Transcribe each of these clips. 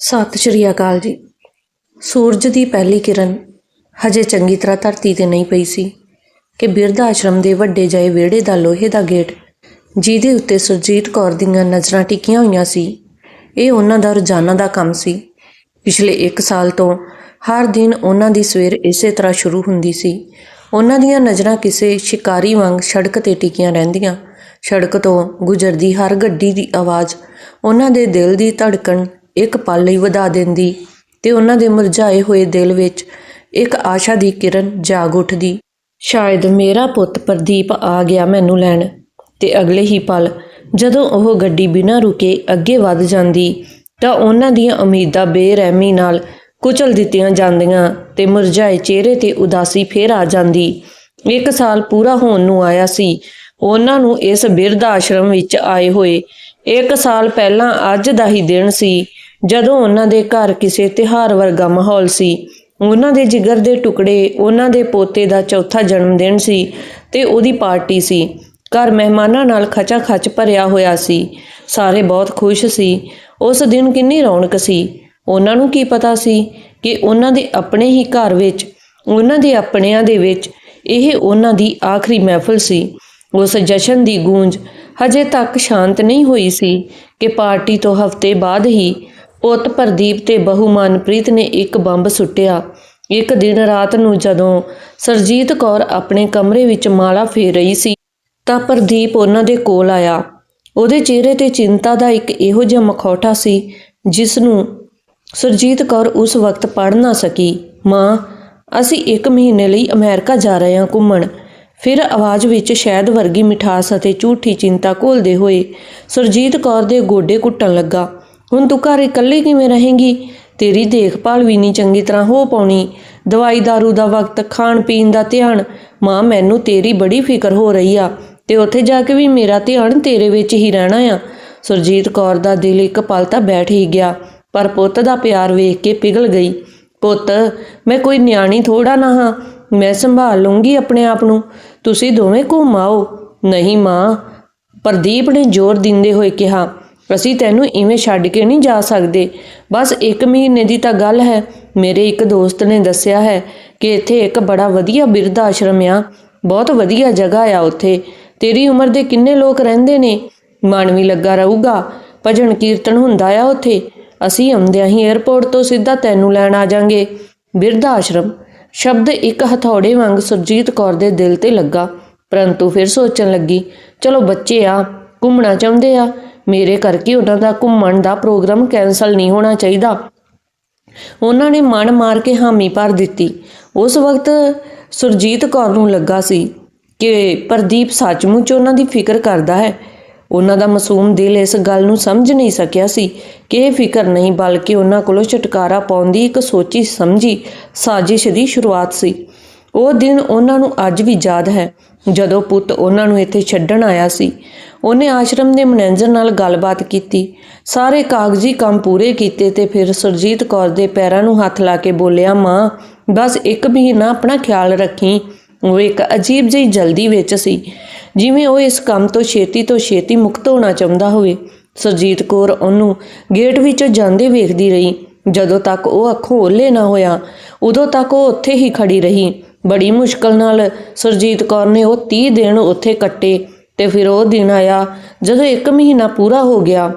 ਸਤਿ ਸ਼੍ਰੀ ਅਕਾਲ ਜੀ। ਸੂਰਜ ਦੀ ਪਹਿਲੀ ਕਿਰਨ ਹਜੇ ਚੰਗੀ ਤਰ੍ਹਾਂ ਧਰਤੀ ਤੇ ਨਹੀਂ ਪਈ ਸੀ ਕਿ ਬਿਰਧ ਆਸ਼ਰਮ ਦੇ ਵੱਡੇ ਜਾਏ ਵਿਹੜੇ ਦਾ ਲੋਹੇ ਦਾ ਗੇਟ, ਜਿਹਦੇ ਉੱਤੇ ਸੁਰਜੀਤ ਕੌਰ ਦੀਆਂ ਨਜ਼ਰਾਂ ਟਿਕੀਆਂ ਹੋਈਆਂ ਸੀ, ਇਹ ਉਹਨਾਂ ਦਾ ਰੋਜ਼ਾਨਾ ਦਾ ਕੰਮ ਸੀ। ਪਿਛਲੇ 1 ਸਾਲ ਤੋਂ ਹਰ ਦਿਨ ਉਹਨਾਂ ਦੀ ਸਵੇਰ ਇਸੇ ਤਰ੍ਹਾਂ ਸ਼ੁਰੂ ਹੁੰਦੀ ਸੀ। ਉਹਨਾਂ ਦੀਆਂ ਨਜ਼ਰਾਂ ਕਿਸੇ ਸ਼ਿਕਾਰੀ ਵਾਂਗ ਸੜਕ ਤੇ ਟਿਕੀਆਂ ਰਹਿੰਦੀਆਂ। ਸੜਕ ਤੋਂ ਗੁਜ਼ਰਦੀ ਹਰ ਗੱਡੀ ਦੀ ਆਵਾਜ਼ ਉਹਨਾਂ ਦੇ ਦਿਲ ਦੀ ਧੜਕਣ ਇੱਕ ਪਲ ਲਈ ਵਧਾ ਦਿੰਦੀ ਤੇ ਉਹਨਾਂ ਦੇ ਮੁਰਝਾਏ ਹੋਏ ਦਿਲ ਵਿੱਚ ਇੱਕ ਆਸ਼ਾ ਦੀ ਕਿਰਨ ਜਾਗ ਉੱਠਦੀ। ਸ਼ਾਇਦ ਮੇਰਾ ਪੁੱਤ ਪ੍ਰਦੀਪ ਆ ਗਿਆ ਮੈਨੂੰ ਲੈਣ ਤੇ ਅਗਲੇ ਹੀ ਪਲ ਜਦੋਂ ਉਹ ਗੱਡੀ ਬਿਨਾਂ ਰੁਕੇ ਅੱਗੇ ਵੱਧ ਜਾਂਦੀ ਤਾਂ ਉਹਨਾਂ ਦੀਆਂ ਉਮੀਦਾਂ ਬੇਰਹਿਮੀ ਨਾਲ ਕੁਚਲ ਦਿੱਤੀਆਂ ਜਾਂਦੀਆਂ ਤੇ ਮੁਰਝਾਏ ਚਿਹਰੇ ਤੇ ਉਦਾਸੀ ਫੇਰ ਆ ਜਾਂਦੀ। ਇੱਕ ਸਾਲ ਪੂਰਾ ਹੋਣ ਨੂੰ ਆਇਆ ਸੀ। ਉਹਨਾਂ ਨੂੰ ਇਸ ਬਿਰਧ ਆਸ਼ਰਮ ਵਿੱਚ ਆਏ ਹੋਏ ਇੱਕ ਸਾਲ ਪਹਿਲਾਂ ਅੱਜ ਦਾ ਹੀ ਦਿਨ ਸੀ। ਜਦੋਂ ਉਹਨਾਂ ਦੇ ਘਰ ਕਿਸੇ ਤਿਹਾਰ ਵਰਗਾ ਮਾਹੌਲ ਸੀ, ਉਹਨਾਂ ਦੇ ਜਿਗਰ ਦੇ ਟੁਕੜੇ ਉਹਨਾਂ ਦੇ ਪੋਤੇ ਦਾ ਚੌਥਾ ਜਨਮ ਦਿਨ ਸੀ ਤੇ ਉਹਦੀ ਪਾਰਟੀ ਸੀ। ਘਰ ਮਹਿਮਾਨਾਂ ਨਾਲ ਖਚਾ ਖਚ ਭਰਿਆ ਹੋਇਆ ਸੀ। ਸਾਰੇ ਬਹੁਤ ਖੁਸ਼ ਸੀ। ਉਸ ਦਿਨ ਕਿੰਨੀ ਰੌਣਕ ਸੀ। ਉਹਨਾਂ ਨੂੰ ਕੀ ਪਤਾ ਸੀ ਕਿ ਉਹਨਾਂ ਦੇ ਆਪਣੇ ਹੀ ਘਰ ਵਿੱਚ, ਉਹਨਾਂ ਦੇ ਆਪਣਿਆਂ ਦੇ ਵਿੱਚ ਇਹ ਉਹਨਾਂ ਦੀ ਆਖਰੀ ਮਹਿਫਲ ਸੀ। ਉਸ ਜਸ਼ਨ ਦੀ ਗੂੰਜ ਹਜੇ ਤੱਕ ਸ਼ਾਂਤ ਨਹੀਂ ਹੋਈ ਸੀ ਕਿ ਪਾਰਟੀ ਤੋਂ ਹਫ਼ਤੇ ਬਾਅਦ ਹੀ ਪੁੱਤ ਪ੍ਰਦੀਪ ਤੇ ਬਹੂ ਮਨਪ੍ਰੀਤ ਨੇ ਇੱਕ ਬੰਬ ਸੁੱਟਿਆ। ਇੱਕ ਦਿਨ ਰਾਤ ਨੂੰ ਜਦੋਂ ਸਰਜੀਤ ਕੌਰ ਆਪਣੇ ਕਮਰੇ ਵਿੱਚ ਮਾਲਾ ਫੇਰ ਰਹੀ ਸੀ, ਤਾਂ ਪ੍ਰਦੀਪ ਉਹਨਾਂ ਦੇ ਕੋਲ ਆਇਆ। ਉਹਦੇ ਚਿਹਰੇ ਤੇ ਚਿੰਤਾ ਦਾ ਇੱਕ ਇਹੋ ਜਿਹਾ ਮਖੌਟਾ ਸੀ ਜਿਸ ਨੂੰ ਸਰਜੀਤ ਕੌਰ ਉਸ ਵਕਤ ਪੜ ਨਾ ਸਕੀ। ਮਾਂ, ਅਸੀਂ ਇੱਕ ਮਹੀਨੇ ਲਈ ਅਮਰੀਕਾ ਜਾ ਰਹੇ ਹਾਂ ਘੁੰਮਣ। ਫਿਰ ਆਵਾਜ਼ ਵਿੱਚ ਸ਼ਹਿਦ ਵਰਗੀ ਮਿਠਾਸ ਅਤੇ ਝੂਠੀ ਚਿੰਤਾ ਘੋਲਦੇ ਹੋਏ ਸੁਰਜੀਤ ਕੌਰ ਦੇ ਗੋਡੇ ਘੁੱਟਣ ਲੱਗਾ। ਹੁਣ ਤੂੰ ਘਰ ਇਕੱਲੇ ਕਿਵੇਂ ਰਹੇਂਗੀ? ਤੇਰੀ ਦੇਖਭਾਲ ਵੀ ਨਹੀਂ ਚੰਗੀ ਤਰ੍ਹਾਂ ਹੋ ਪਾਉਣੀ। ਦਵਾਈ ਦਾਰੂ ਦਾ ਵਕਤ, ਖਾਣ ਪੀਣ ਦਾ ਧਿਆਨ। ਮਾਂ, ਮੈਨੂੰ ਤੇਰੀ ਬੜੀ ਫਿਕਰ ਹੋ ਰਹੀ ਆ ਤੇ ਉੱਥੇ ਜਾ ਕੇ ਵੀ ਮੇਰਾ ਧਿਆਨ ਤੇਰੇ ਵਿੱਚ ਹੀ ਰਹਿਣਾ ਆ। ਸੁਰਜੀਤ ਕੌਰ ਦਾ ਦਿਲ ਇੱਕ ਪਲ ਤਾਂ ਬੈਠ ਹੀ ਗਿਆ, ਪਰ ਪੁੱਤ ਦਾ ਪਿਆਰ ਵੇਖ ਕੇ ਪਿਘਲ ਗਈ। ਪੁੱਤ, ਮੈਂ ਕੋਈ ਨਿਆਣੀ ਥੋੜਾ ਨਾ ਹਾਂ। ਮੈਂ ਸੰਭਾਲ ਲੂੰਗੀ ਆਪਣੇ ਆਪ ਨੂੰ। ਤੁਸੀਂ ਦੋਵੇਂ ਘੁੰਮ ਆਓ। ਨਹੀਂ ਮਾਂ, ਪ੍ਰਦੀਪ ਨੇ ਜ਼ੋਰ ਦਿੰਦੇ ਹੋਏ ਕਿਹਾ। ਅਸੀਂ ਤੈਨੂੰ ਇਵੇਂ ਛੱਡ ਕੇ ਨਹੀਂ ਜਾ ਸਕਦੇ। ਬਸ ਇੱਕ ਮਹੀਨੇ ਦੀ ਤਾਂ ਗੱਲ ਹੈ। ਮੇਰੇ ਇੱਕ ਦੋਸਤ ਨੇ ਦੱਸਿਆ ਹੈ ਕਿ ਇੱਥੇ ਇੱਕ ਬੜਾ ਵਧੀਆ ਬਿਰਧ ਆਸ਼ਰਮ ਆ। ਬਹੁਤ ਵਧੀਆ ਜਗ੍ਹਾ ਆ ਉੱਥੇ। ਤੇਰੀ ਉਮਰ ਦੇ ਕਿੰਨੇ ਲੋਕ ਰਹਿੰਦੇ ਨੇ? ਮਨ ਵੀ ਲੱਗਾ ਰਹੂਗਾ। ਭਜਨ ਕੀਰਤਨ ਹੁੰਦਾ ਆ ਉੱਥੇ। ਅਸੀਂ ਆਉਂਦਿਆਂ ਹੀ 에ਅਰਪੋਰਟ ਤੋਂ ਸਿੱਧਾ ਤੈਨੂੰ ਲੈਣ ਆ ਜਾਾਂਗੇ। ਬਿਰਧ ਆਸ਼ਰਮ ਸ਼ਬਦ ਇੱਕ ਹਥੌੜੇ ਵਾਂਗ ਸੁਰਜੀਤ ਕੌਰ ਦੇ ਦਿਲ ਤੇ ਲੱਗਾ। ਪਰੰਤੂ ਫਿਰ ਸੋਚਣ ਲੱਗੀ, ਚਲੋ ਬੱਚੇ ਆ, ਘੁੰਮਣਾ ਚਾਹੁੰਦੇ ਆ। ਮੇਰੇ ਕਰਕੇ ਉਹਨਾਂ ਦਾ ਘੁੰਮਣ ਦਾ ਪ੍ਰੋਗਰਾਮ ਕੈਨਸਲ ਨਹੀਂ ਹੋਣਾ ਚਾਹੀਦਾ। ਉਹਨਾਂ ਨੇ ਮਨ ਮਾਰ ਕੇ ਹਾਮੀ ਭਰ ਦਿੱਤੀ। ਉਸ ਵਕਤ ਸੁਰਜੀਤ ਕੌਰ ਨੂੰ ਲੱਗਾ ਸੀ ਕਿ ਪ੍ਰਦੀਪ ਸੱਚਮੁੱਚ ਉਹਨਾਂ ਦੀ ਫਿਕਰ ਕਰਦਾ ਹੈ। ਉਹਨਾਂ ਦਾ ਮਾਸੂਮ ਦਿਲ ਇਸ ਗੱਲ ਨੂੰ ਸਮਝ ਨਹੀਂ ਸਕਿਆ ਸੀ ਕਿ ਇਹ ਫਿਕਰ ਨਹੀਂ ਬਲਕਿ ਉਹਨਾਂ ਕੋਲੋਂ ਛੁਟਕਾਰਾ ਪਾਉਣ ਦੀ ਇੱਕ ਸੋਚੀ ਸਮਝੀ ਸਾਜ਼ਿਸ਼ ਦੀ ਸ਼ੁਰੂਆਤ ਸੀ। ਉਹ ਦਿਨ ਉਹਨਾਂ ਨੂੰ ਅੱਜ ਵੀ ਯਾਦ ਹੈ, ਜਦੋਂ ਪੁੱਤ ਉਹਨਾਂ ਨੂੰ ਇੱਥੇ ਛੱਡਣ ਆਇਆ ਸੀ। ਉਹਨੇ ਆਸ਼ਰਮ ਦੇ ਮੈਨੇਜਰ ਨਾਲ ਗੱਲਬਾਤ ਕੀਤੀ। ਸਾਰੇ ਕਾਗਜ਼ੀ ਕੰਮ ਪੂਰੇ ਕੀਤੇ ਤੇ ਫਿਰ ਸੁਰਜੀਤ ਕੌਰ ਦੇ ਪੈਰਾਂ ਨੂੰ ਹੱਥ ਲਾ ਕੇ ਬੋਲਿਆ, ਮਾਂ, ਬਸ ਇੱਕ ਮਹੀਨਾ ਆਪਣਾ ਖਿਆਲ ਰੱਖੀ। ਉਹ ਇੱਕ ਅਜੀਬ ਜਿਹੀ ਜਲਦੀ ਵਿੱਚ ਸੀ। ਜਿਵੇਂ ਉਹ ਇਸ ਕੰਮ ਤੋਂ ਛੇਤੀ ਤੋਂ ਛੇਤੀ ਮੁਕਤ ਹੋਣਾ ਚਾਹੁੰਦਾ ਹੋਵੇ। ਸੁਰਜੀਤ ਕੌਰ ਉਹਨੂੰ ਗੇਟ ਵਿੱਚੋਂ ਜਾਂਦੇ ਵੇਖਦੀ ਰਹੀ। ਜਦੋਂ ਤੱਕ ਉਹ ਅੱਖੋਂ ਓਲੇ ਨਾ ਹੋਇਆ, ਉਦੋਂ ਤੱਕ ਉਹ ਉੱਥੇ ਹੀ ਖੜੀ ਰਹੀ। ਬੜੀ ਮੁਸ਼ਕਲ ਨਾਲ ਸੁਰਜੀਤ ਕੌਰ ਨੇ ਉਹ 30 ਦਿਨ ਉੱਥੇ ਕੱਟੇ ਤੇ ਫਿਰ ਉਹ ਦਿਨ ਆਇਆ ਜਦੋਂ 1 ਮਹੀਨਾ ਪੂਰਾ ਹੋ ਗਿਆ।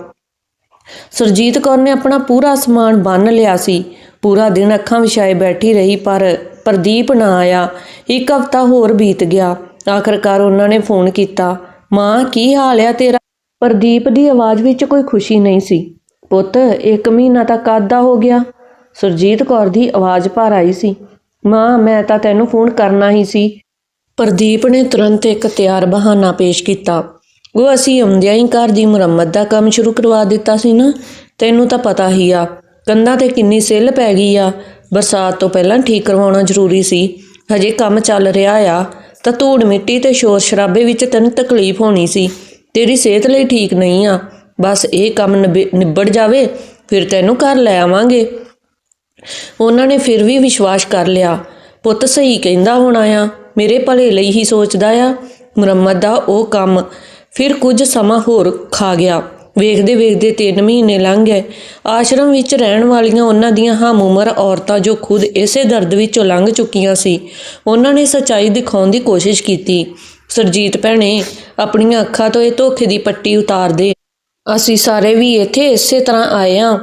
ਸੁਰਜੀਤ ਕੌਰ ਨੇ ਆਪਣਾ ਪੂਰਾ ਸਮਾਨ ਬੰਨ ਲਿਆ ਸੀ। ਪੂਰਾ ਦਿਨ ਅੱਖਾਂ ਵਿਛਾਏ ਬੈਠੀ ਰਹੀ ਪਰ ਪ੍ਰਦੀਪ ਨਾ ਆਇਆ। ਇੱਕ ਹਫ਼ਤਾ ਹੋਰ ਬੀਤ ਗਿਆ। ਆਖਰਕਾਰ ਉਹਨਾਂ ਨੇ ਫੋਨ ਕੀਤਾ, ਮਾਂ, ਕੀ ਹਾਲ ਆ ਤੇਰਾ? ਪ੍ਰਦੀਪ ਦੀ ਆਵਾਜ਼ ਵਿੱਚ ਕੋਈ ਖੁਸ਼ੀ ਨਹੀਂ ਸੀ। ਪੁੱਤ, ਇੱਕ ਮਹੀਨਾ ਤੱਕ ਆਦਾ ਹੋ ਗਿਆ। ਸੁਰਜੀਤ ਕੌਰ ਦੀ ਆਵਾਜ਼ ਭਰ ਆਈ ਸੀ। ਮਾਂ, ਮੈਂ ਤਾਂ ਤੈਨੂੰ ਫੋਨ ਕਰਨਾ ਹੀ ਸੀ। ਪ੍ਰਦੀਪ ਨੇ ਤੁਰੰਤ ਇੱਕ ਤਿਆਰ ਬਹਾਨਾ ਪੇਸ਼ ਕੀਤਾ। ਉਹ ਅਸੀਂ ਆਉਂਦਿਆਂ ਹੀ ਘਰ ਦੀ ਮੁਰੰਮਤ ਦਾ ਕੰਮ ਸ਼ੁਰੂ ਕਰਵਾ ਦਿੱਤਾ ਸੀ ਨਾ। ਤੈਨੂੰ ਤਾਂ ਪਤਾ ਹੀ ਆ, ਕੰਧਾਂ ਤੇ ਕਿੰਨੀ ਸਿੱਲ ਪੈ ਗਈ ਆ। ਬਰਸਾਤ ਤੋਂ ਪਹਿਲਾਂ ਠੀਕ ਕਰਵਾਉਣਾ ਜ਼ਰੂਰੀ ਸੀ। ਹਜੇ ਕੰਮ ਚੱਲ ਰਿਹਾ ਆ, ਤਾਂ ਧੂੜ ਮਿੱਟੀ ਤੇ ਸ਼ੋਰ ਸ਼ਰਾਬੇ ਵਿੱਚ ਤੈਨੂੰ ਤਕਲੀਫ ਹੋਣੀ ਸੀ। ਤੇਰੀ ਸਿਹਤ ਲਈ ਠੀਕ ਨਹੀਂ ਆ। ਬਸ ਇਹ ਕੰਮ ਨਿਬੇ- ਨਿਬੜ ਜਾਵੇ, ਫਿਰ ਤੈਨੂੰ ਘਰ ਲੈ ਆਵਾਂਗੇ। ਉਹਨਾਂ ਨੇ ਫਿਰ ਵੀ ਵਿਸ਼ਵਾਸ ਕਰ ਲਿਆ, ਪੁੱਤ ਸਹੀ ਕਹਿੰਦਾ ਹੋਣਾ ਆ ਮੇਰੇ ਭਲੇ ਲਈ ਹੀ ਸੋਚਦਾ ਆ, ਮੁਰੰਮਤ ਦਾ ਉਹ ਕੰਮ। ਫਿਰ ਕੁਝ ਸਮਾਂ ਹੋਰ ਖਾ ਗਿਆ। ਵੇਖਦੇ ਵੇਖਦੇ 3 ਮਹੀਨੇ ਲੰਘ ਗਏ। ਆਸ਼ਰਮ ਵਿੱਚ ਰਹਿਣ ਵਾਲੀਆਂ ਉਹਨਾਂ ਦੀਆਂ ਹਮ ਉਮਰ ਔਰਤਾਂ ਜੋ ਖੁਦ ਇਸੇ ਦਰਦ ਵਿੱਚੋਂ ਲੰਘ ਚੁੱਕੀਆਂ ਸੀ, ਉਹਨਾਂ ਨੇ ਸੱਚਾਈ ਦਿਖਾਉਣ ਦੀ ਕੋਸ਼ਿਸ਼ ਕੀਤੀ। ਸਰਜੀਤ ਭੈਣੇ, ਆਪਣੀਆਂ ਅੱਖਾਂ ਤੋਂ ਇਹ ਧੋਖੇ ਦੀ ਪੱਟੀ ਉਤਾਰ ਦੇ। ਅਸੀਂ ਸਾਰੇ ਵੀ ਇੱਥੇ ਇਸੇ ਤਰ੍ਹਾਂ ਆਏ ਆ।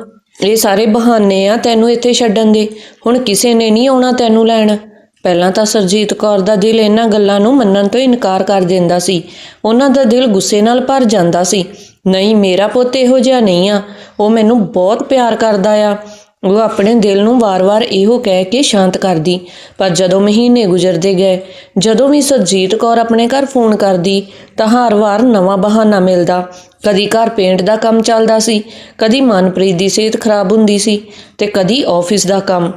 ਇਹ ਸਾਰੇ ਬਹਾਨੇ ਆ ਤੈਨੂੰ ਇੱਥੇ ਛੱਡਣ ਦੇ। ਹੁਣ ਕਿਸੇ ਨੇ ਨਹੀਂ ਆਉਣਾ ਤੈਨੂੰ ਲੈਣ। ਪਹਿਲਾਂ ਤਾਂ ਸਰਜੀਤ ਕੌਰ ਦਾ ਦਿਲ ਇਹਨਾਂ ਗੱਲਾਂ ਨੂੰ ਮੰਨਣ ਤੋਂ ਇਨਕਾਰ ਕਰ ਦਿੰਦਾ ਸੀ। ਉਹਨਾਂ ਦਾ ਦਿਲ ਗੁੱਸੇ ਨਾਲ ਭਰ ਜਾਂਦਾ ਸੀ। ਨਹੀਂ, ਮੇਰਾ ਪੁੱਤ ਇਹੋ ਜਿਹਾ ਨਹੀਂ ਆ। ਉਹ ਮੈਨੂੰ ਬਹੁਤ ਪਿਆਰ ਕਰਦਾ ਆ। ਉਹ ਆਪਣੇ ਦਿਲ ਨੂੰ ਵਾਰ-ਵਾਰ ਇਹੋ ਕਹਿ ਕੇ ਸ਼ਾਂਤ ਕਰਦੀ। ਪਰ ਜਦੋਂ ਮਹੀਨੇ ਗੁਜ਼ਰਦੇ ਗਏ, ਜਦੋਂ ਵੀ ਸਰਜੀਤ ਕੌਰ ਆਪਣੇ ਘਰ ਫੋਨ ਕਰਦੀ, ਤਾਂ ਹਰ ਵਾਰ ਨਵਾਂ ਬਹਾਨਾ ਮਿਲਦਾ। ਕਦੀ ਘਰ ਪੇਂਟ ਦਾ ਕੰਮ ਚੱਲਦਾ ਸੀ, ਕਦੀ ਮਨਪ੍ਰੀਤ ਦੀ ਸਿਹਤ ਖਰਾਬ ਹੁੰਦੀ ਸੀ ਤੇ ਕਦੀ ਆਫਿਸ ਦਾ ਕੰਮ।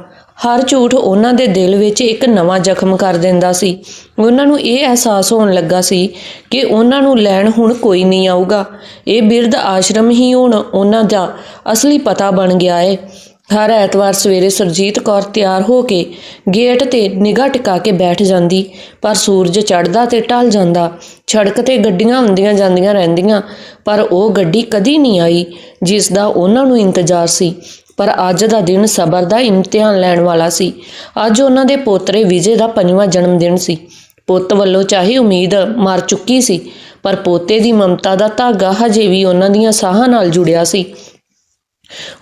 ਹਰ ਝੂਠ ਉਹਨਾਂ ਦੇ ਦਿਲ ਵਿੱਚ ਇੱਕ ਨਵਾਂ ਜ਼ਖਮ ਕਰ ਦਿੰਦਾ ਸੀ। ਉਹਨਾਂ ਨੂੰ ਇਹ ਅਹਿਸਾਸ ਹੋਣ ਲੱਗਾ ਸੀ ਕਿ ਉਹਨਾਂ ਨੂੰ ਲੈਣ ਹੁਣ ਕੋਈ ਨਹੀਂ ਆਊਗਾ। ਇਹ ਬਿਰਧ ਆਸ਼ਰਮ ਹੀ ਹੁਣ ਉਹਨਾਂ ਦਾ ਅਸਲੀ ਪਤਾ ਬਣ ਗਿਆ ਹੈ ਹਰ ਐਤਵਾਰ ਸਵੇਰੇ ਸਰਜੀਤ ਕੌਰ ਤਿਆਰ ਹੋ ਕੇ ਗੇਟ ਤੇ ਨਿਗਾਹ ਟਿਕਾ ਕੇ ਬੈਠ ਜਾਂਦੀ, ਪਰ ਸੂਰਜ ਚੜ੍ਹਦਾ ਤੇ ਢਲ ਜਾਂਦਾ ਸੜਕ ਤੇ ਗੱਡੀਆਂ ਆਉਂਦੀਆਂ ਜਾਂਦੀਆਂ ਰਹਿੰਦੀਆਂ, ਪਰ ਉਹ ਗੱਡੀ ਕਦੀ ਨਹੀਂ ਆਈ, ਜਿਸ ਦਾ ਉਹਨਾਂ ਨੂੰ ਇੰਤਜ਼ਾਰ ਸੀ। ਪਰ ਅੱਜ ਦਾ ਦਿਨ ਸਬਰ ਦਾ ਇਮਤਿਹਾਨ ਲੈਣ ਵਾਲਾ ਸੀ। ਅੱਜ ਉਹਨਾਂ ਦੇ ਪੋਤਰੇ ਵਿਜੇ ਦਾ ਪੰਜਵਾਂ ਜਨਮ ਦਿਨ ਸੀ। ਪੁੱਤ ਵੱਲੋਂ ਚਾਹੀ ਉਮੀਦ ਮਰ ਚੁੱਕੀ ਸੀ, ਪਰ ਪੋਤੇ ਦੀ ਮਮਤਾ ਦਾ ਧਾਗਾ ਹਜੇ ਵੀ ਉਹਨਾਂ ਦੀਆਂ ਸਾਹਾਂ ਨਾਲ ਜੁੜਿਆ ਸੀ।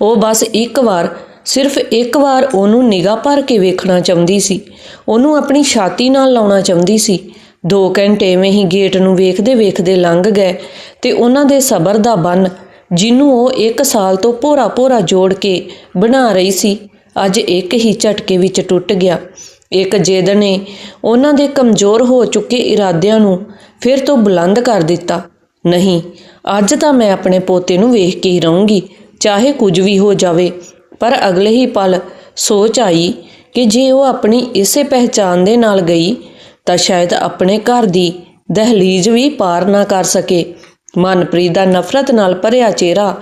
ਉਹ ਬਸ ਇੱਕ ਵਾਰ, ਸਿਰਫ ਇੱਕ ਵਾਰ ਉਹਨੂੰ ਨਿਗਾਹ ਭਰ ਕੇ ਵੇਖਣਾ ਚਾਹੁੰਦੀ ਸੀ। ਉਹਨੂੰ ਆਪਣੀ ਛਾਤੀ ਨਾਲ ਲਾਉਣਾ ਚਾਹੁੰਦੀ ਸੀ। 2 ਘੰਟੇ ਐਵੇਂ ਹੀ ਗੇਟ ਨੂੰ ਵੇਖਦੇ ਵੇਖਦੇ ਲੰਘ ਗਏ ਤੇ ਉਹਨਾਂ ਦੇ ਸਬਰ ਦਾ ਬੰਨ, ਜਿਹਨੂੰ ਉਹ 1 ਸਾਲ ਤੋਂ ਭੋਰਾ ਭੋਰਾ ਜੋੜ ਕੇ ਬਣਾ ਰਹੀ ਸੀ, ਅੱਜ ਇੱਕ ਹੀ ਝਟਕੇ ਵਿੱਚ ਟੁੱਟ ਗਿਆ। ਇੱਕ ਜਿੱਦ ਨੇ ਉਹਨਾਂ ਦੇ ਕਮਜ਼ੋਰ ਹੋ ਚੁੱਕੇ ਇਰਾਦਿਆਂ ਨੂੰ ਫਿਰ ਤੋਂ ਬੁਲੰਦ ਕਰ ਦਿੱਤਾ। ਨਹੀਂ, ਅੱਜ ਤਾਂ ਮੈਂ ਆਪਣੇ ਪੋਤੇ ਨੂੰ ਵੇਖ ਕੇ ਹੀ ਰਹੂੰਗੀ। ਚਾਹੇ ਕੁਝ ਵੀ ਹੋ ਜਾਵੇ, ਪਰ ਅਗਲੇ ਹੀ ਪਲ ਸੋਚ ਆਈ ਕਿ ਜੇ ਉਹ ਆਪਣੀ ਇਸੇ ਪਹਿਚਾਨ ਦੇ ਨਾਲ ਗਈ, ਤਾਂ ਸ਼ਾਇਦ ਆਪਣੇ ਘਰ ਦੀ ਦਹਲੀਜ਼ ਵੀ ਪਾਰ ਨਾ ਕਰ ਸਕੇ। ਮਨਪ੍ਰੀਤ ਦਾ ਨਫ਼ਰਤ ਨਾਲ ਭਰਿਆ ਚਿਹਰਾ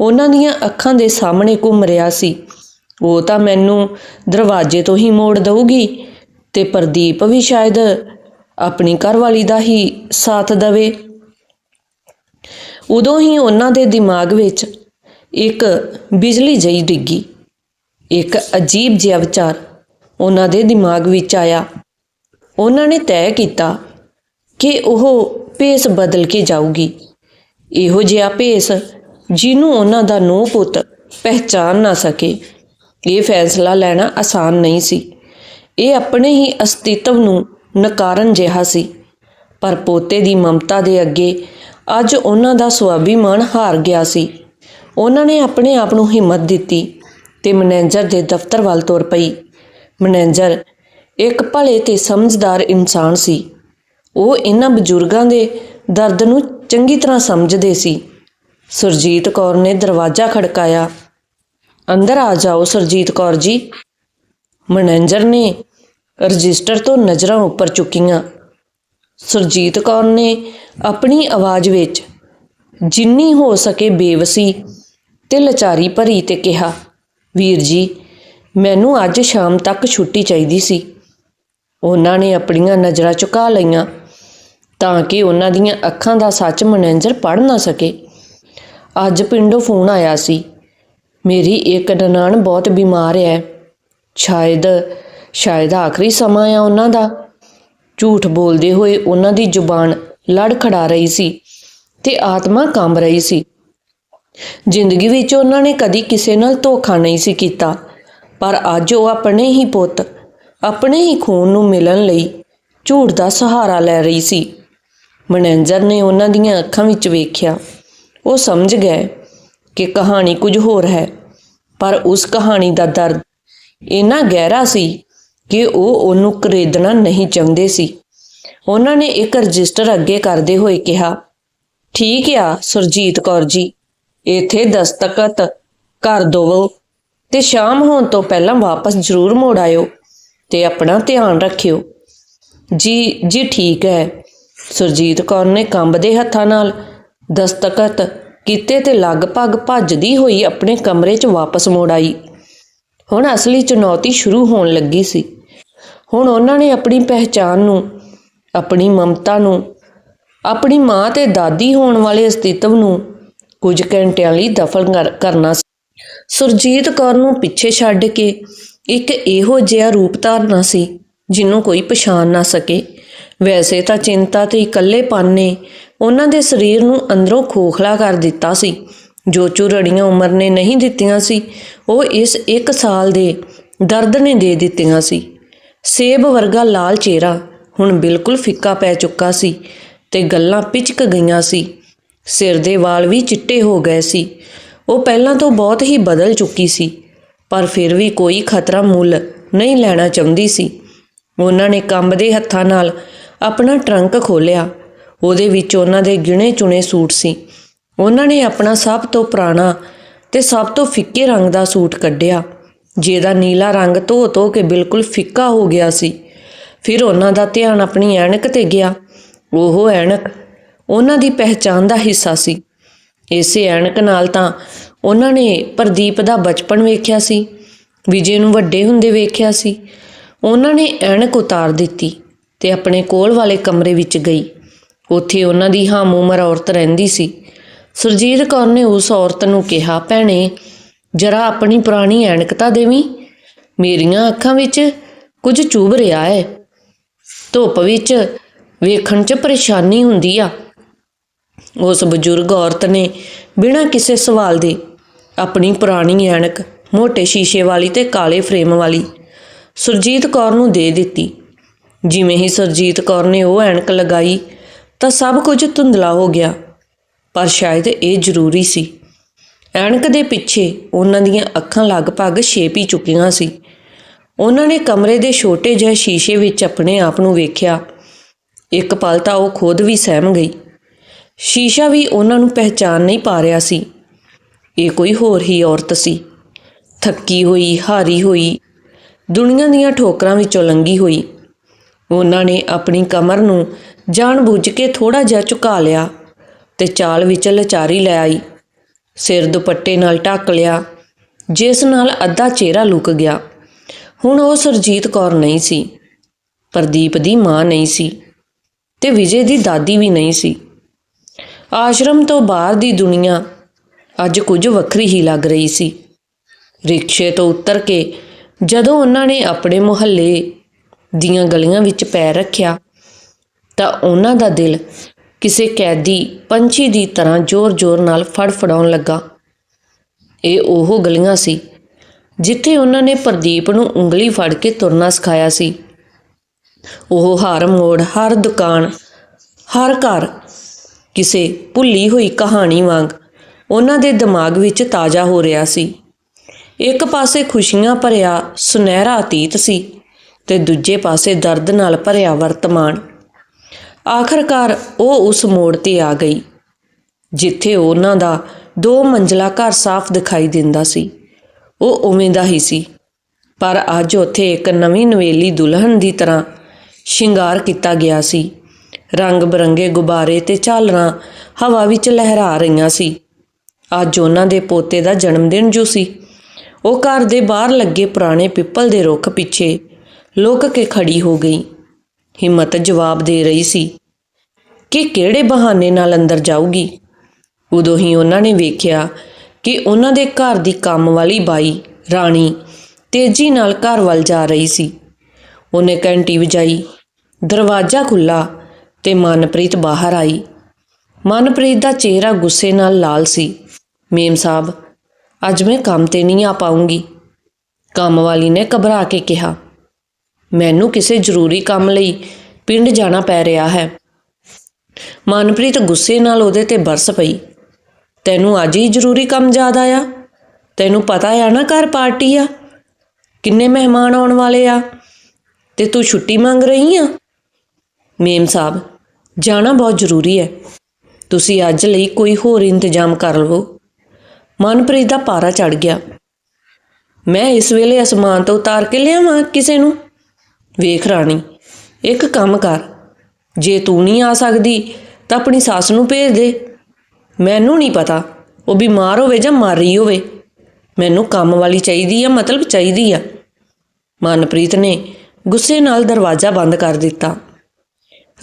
ਉਹਨਾਂ ਦੀਆਂ ਅੱਖਾਂ ਦੇ ਸਾਹਮਣੇ ਘੁੰਮ ਰਿਹਾ ਸੀ। ਉਹ ਤਾਂ ਮੈਨੂੰ ਦਰਵਾਜ਼ੇ ਤੋਂ ਹੀ ਮੋੜ ਦਊਗੀ ਤੇ ਪ੍ਰਦੀਪ ਵੀ ਸ਼ਾਇਦ ਆਪਣੀ ਘਰਵਾਲੀ ਦਾ ਹੀ ਸਾਥ ਦਵੇ। ਉਦੋਂ ਹੀ ਉਹਨਾਂ ਦੇ ਦਿਮਾਗ ਵਿੱਚ ਇੱਕ ਬਿਜਲੀ ਜਈ ਡਿੱਗੀ। ਇੱਕ ਅਜੀਬ ਜਿਹਾ ਵਿਚਾਰ ਉਹਨਾਂ ਦੇ ਦਿਮਾਗ ਵਿੱਚ ਆਇਆ। ਉਹਨਾਂ ਨੇ ਤੈਅ ਕੀਤਾ ਕਿ ਉਹ ਭੇਸ ਬਦਲ ਕੇ ਜਾਊਗੀ। ਇਹੋ ਜਿਹਾ ਭੇਸ ਜਿਹਨੂੰ ਉਹਨਾਂ ਦਾ ਨੂੰਹ ਪੁੱਤ ਪਹਿਚਾਨ ਨਾ ਸਕੇ। ਇਹ ਫੈਸਲਾ ਲੈਣਾ ਆਸਾਨ ਨਹੀਂ ਸੀ। ਇਹ ਆਪਣੇ ਹੀ ਅਸਤਿਤਵ ਨੂੰ ਨਕਾਰਨ ਜਿਹਾ ਸੀ। ਪਰ ਪੋਤੇ ਦੀ ਮਮਤਾ ਦੇ ਅੱਗੇ ਅੱਜ ਉਹਨਾਂ ਦਾ ਸਵਾਭੀਮਾਨ ਹਾਰ ਗਿਆ ਸੀ। ਉਹਨਾਂ ਨੇ ਆਪਣੇ ਆਪ ਨੂੰ ਹਿੰਮਤ ਦਿੱਤੀ ਤੇ ਮੈਨੇਜਰ ਦੇ ਦਫ਼ਤਰ ਵੱਲ ਤੁਰ ਪਈ। ਮੈਨੇਜਰ ਇੱਕ ਭਲੇ ਤੇ ਸਮਝਦਾਰ ਇਨਸਾਨ ਸੀ। ਉਹ ਇਹਨਾਂ ਬਜ਼ੁਰਗਾਂ ਦੇ ਦਰਦ ਨੂੰ ਚੰਗੀ ਤਰ੍ਹਾਂ ਸਮਝਦੇ ਸੀ। ਸੁਰਜੀਤ ਕੌਰ ਨੇ ਦਰਵਾਜ਼ਾ ਖੜਕਾਇਆ। ਅੰਦਰ ਆ ਜਾਓ ਸੁਰਜੀਤ ਕੌਰ ਜੀ। ਮੈਨੇਜਰ ਨੇ ਰਜਿਸਟਰ ਤੋਂ ਨਜ਼ਰਾਂ ਉੱਪਰ ਚੁੱਕੀਆਂ। ਸੁਰਜੀਤ ਕੌਰ ਨੇ ਆਪਣੀ ਆਵਾਜ਼ ਵਿੱਚ, ਜਿੰਨੀ ਹੋ ਸਕੇ ਬੇਵਸੀ ਤੇ ਲਾਚਾਰੀ ਭਰੀ ਤੇ ਕਿਹਾ, ਵੀਰ ਜੀ, ਮੈਨੂੰ ਅੱਜ ਸ਼ਾਮ ਤੱਕ ਛੁੱਟੀ ਚਾਹੀਦੀ ਸੀ। ਉਹਨਾਂ ਨੇ ਆਪਣੀਆਂ ਨਜ਼ਰਾਂ ਝੁਕਾ ਲਈਆਂ ਤਾਂ ਕਿ ਉਹਨਾਂ ਦੀਆਂ ਅੱਖਾਂ ਦਾ ਸੱਚ ਮੈਨੇਜਰ ਪੜ੍ਹ ਨਾ ਸਕੇ। ਅੱਜ ਪਿੰਡੋਂ ਫੋਨ ਆਇਆ ਸੀ, ਮੇਰੀ ਇੱਕ ਨਨਾਣ ਬਹੁਤ ਬਿਮਾਰ ਹੈ ਸ਼ਾਇਦ ਸ਼ਾਇਦ ਆਖਰੀ ਸਮਾਂ ਆ ਉਹਨਾਂ ਦਾ। ਝੂਠ ਬੋਲਦੇ ਹੋਏ ਉਹਨਾਂ ਦੀ ਜ਼ੁਬਾਨ ਲੜਖੜਾ ਰਹੀ ਸੀ ਤੇ ਆਤਮਾ ਕੰਬ ਰਹੀ ਸੀ। ਜ਼ਿੰਦਗੀ ਵਿੱਚ ਉਹਨਾਂ ਨੇ ਕਦੀ ਕਿਸੇ ਨਾਲ ਧੋਖਾ ਨਹੀਂ ਸੀ ਕੀਤਾ, ਪਰ ਅੱਜ ਉਹ ਆਪਣੇ ਹੀ ਪੁੱਤ, ਆਪਣੇ ਹੀ ਖੂਨ ਨੂੰ ਮਿਲਣ ਲਈ ਝੂਠ ਦਾ ਸਹਾਰਾ ਲੈ ਰਹੀ ਸੀ। ਮੈਨੇਜਰ ਨੇ ਉਹਨਾਂ ਦੀਆਂ ਅੱਖਾਂ ਵਿੱਚ ਵੇਖਿਆ। ਉਹ ਸਮਝ ਗਏ ਕਿ ਕਹਾਣੀ ਕੁਝ ਹੋਰ ਹੈ, ਪਰ ਉਸ ਕਹਾਣੀ ਦਾ ਦਰਦ ਇੰਨਾ ਗਹਿਰਾ ਸੀ ਕਿ ਉਹ ਉਹਨੂੰ ਖਰੀਦਣਾ ਨਹੀਂ ਚਾਹੁੰਦੇ ਸੀ। ਉਹਨਾਂ ਨੇ ਇੱਕ ਰਜਿਸਟਰ ਅੱਗੇ ਕਰਦੇ ਹੋਏ ਕਿਹਾ, ਠੀਕ ਆ, ਸੁਰਜੀਤ ਕੌਰ ਜੀ ਇੱਥੇ ਦਸਤਖਤ ਕਰ ਦਵੋ ਤੇ ਸ਼ਾਮ ਹੋਣ ਤੋਂ ਪਹਿਲਾਂ ਵਾਪਸ ਜ਼ਰੂਰ ਮੋੜ ਆਇਓ ਤੇ ਆਪਣਾ ਧਿਆਨ ਰੱਖਿਓ। ਜੀ ਜੀ ਠੀਕ ਹੈ। ਸੁਰਜੀਤ ਕੌਰ ਨੇ ਕੰਬਦੇ ਹੱਥਾਂ ਨਾਲ ਦਸਤਖਤ ਕੀਤੇ ਤੇ ਲਗਭਗ ਭੱਜਦੀ ਹੋਈ ਆਪਣੇ ਕਮਰੇ 'ਚ ਵਾਪਸ ਮੋੜ ਆਈ। ਹੁਣ ਅਸਲੀ ਚੁਣੌਤੀ ਸ਼ੁਰੂ ਹੋਣ ਲੱਗੀ ਸੀ। ਹੁਣ ਉਹਨਾਂ ਨੇ ਆਪਣੀ ਪਹਿਚਾਨ ਨੂੰ, ਆਪਣੀ ਮਮਤਾ ਨੂੰ, ਆਪਣੀ ਮਾਂ ਤੇ ਦਾਦੀ ਹੋਣ ਵਾਲੇ ਅਸਤਿਤਵ ਨੂੰ ਕੁਝ ਘੰਟਿਆਂ ਲਈ ਦਫਨ ਕਰ- ਕਰਨਾ ਸੁਰਜੀਤ ਕੌਰ ਨੂੰ ਪਿੱਛੇ ਛੱਡ ਕੇ ਇੱਕ ਇਹੋ ਜਿਹਾ ਰੂਪ ਧਾਰਨਾ ਸੀ, ਜਿਹਨੂੰ ਕੋਈ ਪਛਾਣ ਨਾ ਸਕੇ। ਵੈਸੇ ਤਾਂ ਚਿੰਤਾ ਤੇ ਇਕੱਲੇਪਨ ਨੇ ਉਹਨਾਂ ਦੇ ਸਰੀਰ ਨੂੰ ਅੰਦਰੋਂ ਖੋਖਲਾ ਕਰ ਦਿੱਤਾ ਸੀ। ਜੋ ਚੁਰੜੀਆਂ ਉਮਰ ਨੇ ਨਹੀਂ ਦਿੱਤੀਆਂ ਸੀ, ਉਹ ਇਸ ਇੱਕ ਸਾਲ ਦੇ ਦਰਦ ਨੇ ਦੇ ਦਿੱਤੀਆਂ ਸੀ। ਸੇਬ ਵਰਗਾ ਲਾਲ ਚਿਹਰਾ ਹੁਣ ਬਿਲਕੁਲ ਫਿੱਕਾ ਪੈ ਚੁੱਕਾ ਸੀ ਤੇ ਗੱਲਾਂ ਪਿਚਕ ਗਈਆਂ ਸੀ। ਸਿਰ ਦੇ ਵਾਲ ਵੀ ਚਿੱਟੇ ਹੋ ਗਏ ਸੀ। ਉਹ ਪਹਿਲਾਂ ਤੋਂ ਬਹੁਤ ਹੀ ਬਦਲ ਚੁੱਕੀ ਸੀ, ਪਰ ਫਿਰ ਵੀ ਕੋਈ ਖਤਰਾ ਮੁੱਲ ਨਹੀਂ ਲੈਣਾ ਚਾਹੁੰਦੀ ਸੀ। ਉਹਨਾਂ ਨੇ ਕੰਬਦੇ ਹੱਥਾਂ ਨਾਲ ਆਪਣਾ ਟਰੰਕ ਖੋਲ੍ਹਿਆ। ਉਹਦੇ ਵਿੱਚ ਉਹਨਾਂ ਦੇ ਗਿਣੇ ਚੁਣੇ ਸੂਟ ਸੀ। ਉਹਨਾਂ ਨੇ ਆਪਣਾ ਸਭ ਤੋਂ ਪੁਰਾਣਾ ਤੇ ਸਭ ਤੋਂ ਫਿੱਕੇ ਰੰਗ ਦਾ ਸੂਟ ਕੱਢਿਆ, ਜਿਹਦਾ ਨੀਲਾ ਰੰਗ ਧੋ ਧੋ ਕੇ ਬਿਲਕੁਲ ਫਿੱਕਾ ਹੋ ਗਿਆ ਸੀ। ਫਿਰ ਉਹਨਾਂ ਦਾ ਧਿਆਨ ਆਪਣੀ ਐਣਕ ਤੇ ਗਿਆ। ਉਹ ਐਣਕ ਉਹਨਾਂ ਦੀ ਪਹਿਚਾਨ ਦਾ ਹਿੱਸਾ ਸੀ। ਇਸੇ ਐਣਕ ਨਾਲ ਤਾਂ ਉਹਨਾਂ ਨੇ ਪ੍ਰਦੀਪ ਦਾ ਬਚਪਨ ਵੇਖਿਆ ਸੀ, ਵਿਜੇ ਨੂੰ ਵੱਡੇ ਹੁੰਦੇ ਵੇਖਿਆ ਸੀ। ਉਹਨਾਂ ਨੇ ਐਣਕ ਉਤਾਰ ਦਿੱਤੀ ਤੇ ਆਪਣੇ ਕੋਲ ਵਾਲੇ ਕਮਰੇ ਵਿੱਚ ਗਈ। ਉੱਥੇ ਉਹਨਾਂ ਦੀ ਹਮ ਉਮਰ ਔਰਤ ਰਹਿੰਦੀ ਸੀ। ਸੁਰਜੀਤ ਕੌਰ ਨੇ ਉਸ ਔਰਤ ਨੂੰ ਕਿਹਾ, ਭੈਣੇ, ਜਰਾ ਆਪਣੀ ਪੁਰਾਣੀ ਐਨਕ ਤਾਂ ਦੇਵੀਂ। ਮੇਰੀਆਂ ਅੱਖਾਂ ਵਿੱਚ ਕੁਝ ਚੁਭ ਰਿਹਾ ਹੈ ਧੁੱਪ ਵਿੱਚ ਵੇਖਣ 'ਚ ਪਰੇਸ਼ਾਨੀ ਹੁੰਦੀ ਆ। ਉਸ ਬਜ਼ੁਰਗ ਔਰਤ ਨੇ ਬਿਨਾਂ ਕਿਸੇ ਸਵਾਲ ਦੇ ਆਪਣੀ ਪੁਰਾਣੀ ਐਣਕ ਮੋٹے ਸ਼ੀਸ਼ੇ ਵਾਲੀ ਤੇ ਕਾਲੇ ਫਰੇਮ ਵਾਲੀ ਸੁਰਜੀਤ ਕੌਰ ਨੂੰ ਦੇ ਦਿੱਤੀ। ਜਿਵੇਂ ਹੀ ਸੁਰਜੀਤ ਕੌਰ ਨੇ ਉਹ ਐਣਕ ਲਗਾਈ ਤਾਂ ਸਭ ਕੁਝ ਧੁੰਦਲਾ ਹੋ ਗਿਆ, ਪਰ ਸ਼ਾਇਦ ਇਹ ਜ਼ਰੂਰੀ ਸੀ। ਐਣਕ ਦੇ ਪਿੱਛੇ ਉਹਨਾਂ ਦੀਆਂ ਅੱਖਾਂ ਲਗਭਗ ਛੇਪ ਹੀ ਚੁੱਕੀਆਂ ਸੀ। ਉਹਨਾਂ ਨੇ ਕਮਰੇ ਦੇ ਛੋਟੇ ਜਿਹੇ ਸ਼ੀਸ਼ੇ ਵਿੱਚ ਆਪਣੇ ਆਪ ਨੂੰ ਵੇਖਿਆ। ਇੱਕ ਪਲ ਤਾਂ ਉਹ ਖੁਦ ਵੀ ਸਹਿਮ ਗਈ। ਸ਼ੀਸ਼ਾ ਵੀ ਉਹਨਾਂ ਨੂੰ ਪਹਿਚਾਨ ਨਹੀਂ ਪਾ ਰਿਹਾ ਸੀ। ਇਹ ਕੋਈ ਹੋਰ ਹੀ ਔਰਤ ਸੀ। ਥੱਕੀ ਹੋਈ, ਹਾਰੀ ਹੋਈ, ਦੁਨੀਆ ਦੀਆਂ ਠੋਕਰਾਂ ਵਿੱਚੋਂ ਲੰਗੀ ਹੋਈ। ਉਹਨਾਂ ਨੇ ਆਪਣੀ ਕਮਰ ਨੂੰ ਜਾਣਬੁੱਝ ਕੇ ਥੋੜਾ ਜਿਹਾ ਝੁਕਾ ਲਿਆ ਤੇ ਚਾਲ ਵਿੱਚ ਲਚਾਰੀ ਲੈ ਆਈ। ਸਿਰ ਦੁਪੱਟੇ ਨਾਲ ਢੱਕ ਲਿਆ, ਜਿਸ ਨਾਲ ਅੱਧਾ ਚਿਹਰਾ ਲੁਕ ਗਿਆ। ਹੁਣ ਉਹ ਸਰਜੀਤ ਕੌਰ ਨਹੀਂ ਸੀ, ਪ੍ਰਦੀਪ ਦੀ ਮਾਂ ਨਹੀਂ ਸੀ ਤੇ ਵਿਜੇ ਦੀ ਦਾਦੀ ਵੀ ਨਹੀਂ ਸੀ। ਆਸ਼ਰਮ ਤੋਂ ਬਾਹਰ ਦੀ ਦੁਨੀਆ ਅੱਜ ਕੁਝ ਵੱਖਰੀ ਹੀ ਲੱਗ ਰਹੀ ਸੀ। ਰਿਕਸ਼ੇ ਤੋਂ ਉਤਰ ਕੇ ਜਦੋਂ ਉਹਨਾਂ ਨੇ ਆਪਣੇ ਮੁਹੱਲੇ ਦੀਆਂ ਗਲੀਆਂ ਵਿੱਚ ਪੈਰ ਰੱਖਿਆ, ਤਾਂ ਉਹਨਾਂ ਦਾ ਦਿਲ ਕਿਸੇ ਕੈਦੀ ਪੰਛੀ ਦੀ ਤਰ੍ਹਾਂ ਜ਼ੋਰ-ਜ਼ੋਰ ਨਾਲ ਫੜਫੜਾਉਣ ਲੱਗਾ। ਇਹ ਉਹ ਗਲੀਆਂ ਸੀ ਜਿੱਥੇ ਉਹਨਾਂ ਨੇ ਪ੍ਰਦੀਪ ਨੂੰ ਉਂਗਲੀ ਫੜ ਕੇ ਤੁਰਨਾ ਸਿਖਾਇਆ ਸੀ। ਉਹ ਹਰ ਮੋੜ, ਹਰ ਦੁਕਾਨ, ਹਰ ਘਰ ਕਿਸੇ ਭੁੱਲੀ ਹੋਈ ਕਹਾਣੀ ਵਾਂਗ ਉਹਨਾਂ ਦੇ ਦਿਮਾਗ ਵਿੱਚ ਤਾਜ਼ਾ ਹੋ ਰਿਹਾ ਸੀ। ਇੱਕ ਪਾਸੇ ਖੁਸ਼ੀਆਂ ਭਰਿਆ ਸੁਨਹਿਰਾ ਅਤੀਤ ਸੀ ਤੇ ਦੂਜੇ ਪਾਸੇ ਦਰਦ ਨਾਲ ਭਰਿਆ ਵਰਤਮਾਨ। ਆਖਰਕਾਰ ਉਹ ਉਸ ਮੋੜ ਤੇ ਆ ਗਈ, ਜਿੱਥੇ ਉਹਨਾਂ ਦਾ ਦੋ ਮੰਜ਼ਲਾ ਘਰ ਸਾਫ਼ ਦਿਖਾਈ ਦਿੰਦਾ ਸੀ। ਉਹ ਉਵੇਂ ਦਾ ਹੀ ਸੀ, ਪਰ ਅੱਜ ਉੱਥੇ ਇੱਕ ਨਵੀਂ ਨਵੇਲੀ ਦੁਲਹਨ ਦੀ ਤਰ੍ਹਾਂ ਸ਼ਿੰਗਾਰ ਕੀਤਾ ਗਿਆ ਸੀ। ਰੰਗ ਬਰੰਗੇ ਗੁਬਾਰੇ ਤੇ ਝਾਲਰਾਂ ਹਵਾ ਵਿੱਚ ਲਹਿਰਾ ਰਹੀਆਂ ਸੀ। ਅੱਜ ਉਹਨਾਂ ਦੇ ਪੋਤੇ ਦਾ ਜਨਮ ਦਿਨ ਜੋ ਸੀ, ਉਹ ਘਰ ਦੇ ਬਾਹਰ ਲੱਗੇ ਪੁਰਾਣੇ ਪਿੱਪਲ ਦੇ ਰੁੱਖ ਪਿੱਛੇ ਲੁਕ ਕੇ ਖੜੀ ਹੋ ਗਈ। ਹਿੰਮਤ ਜਵਾਬ ਦੇ ਰਹੀ ਸੀ ਕਿ ਕਿਹੜੇ ਬਹਾਨੇ ਨਾਲ ਅੰਦਰ ਜਾਊਗੀ। ਉਦੋਂ ਹੀ ਉਹਨਾਂ ਨੇ ਵੇਖਿਆ ਕਿ ਉਹਨਾਂ ਦੇ ਘਰ ਦੀ ਕੰਮ ਵਾਲੀ ਬਾਈ, ਰਾਣੀ, ਤੇਜ਼ੀ ਨਾਲ ਘਰ ਵੱਲ ਜਾ ਰਹੀ ਸੀ। ਉਹਨੇ ਘੰਟੀ ਵਜਾਈ, ਦਰਵਾਜ਼ਾ ਖੁੱਲਾ ਤੇ ਮਨਪ੍ਰੀਤ ਬਾਹਰ ਆਈ। ਮਨਪ੍ਰੀਤ ਦਾ ਚਿਹਰਾ ਗੁੱਸੇ ਨਾਲ ਲਾਲ ਸੀ। ਮੇਮ ਸਾਹਿਬ, ਅੱਜ ਮੈਂ ਕੰਮ ਤੇ ਨਹੀਂ ਆ ਪਾਉਂਗੀ। ਕੰਮ ਵਾਲੀ ਨੇ ਘਬਰਾ ਕੇ ਕਿਹਾ। ਮੈਨੂੰ ਕਿਸੇ ਜ਼ਰੂਰੀ ਕੰਮ ਲਈ ਪਿੰਡ ਜਾਣਾ ਪੈ ਰਿਹਾ ਹੈ। ਮਨਪ੍ਰੀਤ ਗੁੱਸੇ ਨਾਲ ਉਹਦੇ ਤੇ ਬਰਸ ਪਈ। ਤੈਨੂੰ ਅੱਜ ਹੀ ਜ਼ਰੂਰੀ ਕੰਮ ਯਾਦ ਆਇਆ? ਤੈਨੂੰ ਪਤਾ ਆ ਨਾ ਘਰ ਪਾਰਟੀ ਆ? ਕਿੰਨੇ ਮਹਿਮਾਨ ਆਉਣ ਵਾਲੇ ਆ? ਤੇ ਤੂੰ ਛੁੱਟੀ ਮੰਗ ਰਹੀ ਆ? ਮੇਮ ਸਾਹਿਬ ਜਾਣਾ ਬਹੁਤ ਜ਼ਰੂਰੀ ਹੈ। ਤੁਸੀਂ ਅੱਜ ਲਈ ਕੋਈ ਹੋਰ ਇੰਤਜ਼ਾਮ ਕਰ ਲਵੋ। ਮਨਪ੍ਰੀਤ ਦਾ ਪਾਰਾ ਚੜ ਗਿਆ। ਮੈਂ ਇਸ ਵੇਲੇ ਅਸਮਾਨ ਤੋਂ ਉਤਾਰ ਕੇ ਲਿਆਵਾਂ ਕਿਸੇ ਨੂੰ? ਵੇਖ ਰਾਣੀ, ਇੱਕ ਕੰਮ ਕਰ। ਜੇ ਤੂੰ ਨਹੀਂ ਆ ਸਕਦੀ, ਤਾਂ ਆਪਣੀ ਸੱਸ ਨੂੰ ਭੇਜ ਦੇ। ਮੈਨੂੰ ਨਹੀਂ ਪਤਾ, ਉਹ ਬਿਮਾਰ ਹੋਵੇ ਜਾਂ ਮਰ ਰਹੀ ਹੋਵੇ। ਮੈਨੂੰ ਕੰਮ ਵਾਲੀ ਚਾਹੀਦੀ ਆ, ਮਤਲਬ ਚਾਹੀਦੀ ਆ। ਮਨਪ੍ਰੀਤ ਨੇ ਗੁੱਸੇ ਨਾਲ ਦਰਵਾਜ਼ਾ ਬੰਦ ਕਰ ਦਿੱਤਾ।